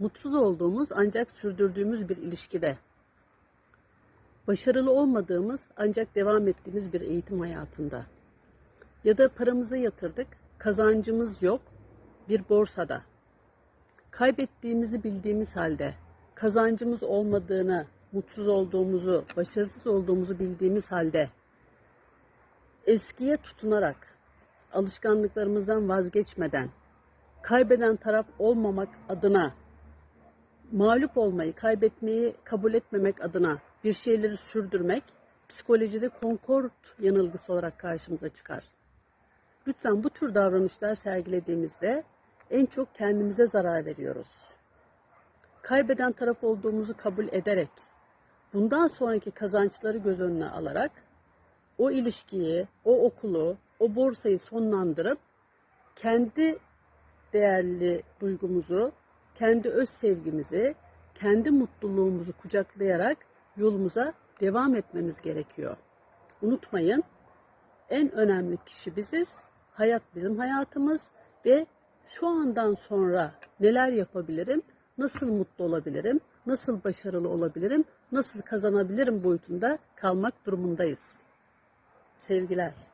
mutsuz olduğumuz ancak sürdürdüğümüz bir ilişkide, başarılı olmadığımız ancak devam ettiğimiz bir eğitim hayatında. Ya da paramızı yatırdık, kazancımız yok bir borsada, kaybettiğimizi bildiğimiz halde kazancımız olmadığını, mutsuz olduğumuzu, başarısız olduğumuzu bildiğimiz halde eskiye tutunarak, alışkanlıklarımızdan vazgeçmeden, kaybeden taraf olmamak adına, mağlup olmayı, kaybetmeyi kabul etmemek adına bir şeyleri sürdürmek, psikolojide konkord yanılgısı olarak karşımıza çıkar. Lütfen bu tür davranışlar sergilediğimizde en çok kendimize zarar veriyoruz. Kaybeden taraf olduğumuzu kabul ederek, bundan sonraki kazançları göz önüne alarak o ilişkiyi, o okulu, o borsayı sonlandırıp kendi değerli duygumuzu, kendi öz sevgimizi, kendi mutluluğumuzu kucaklayarak yolumuza devam etmemiz gerekiyor. Unutmayın, en önemli kişi biziz. Hayat bizim hayatımız ve şu andan sonra neler yapabilirim, nasıl mutlu olabilirim, nasıl başarılı olabilirim, nasıl kazanabilirim boyutunda kalmak durumundayız. Sevgiler.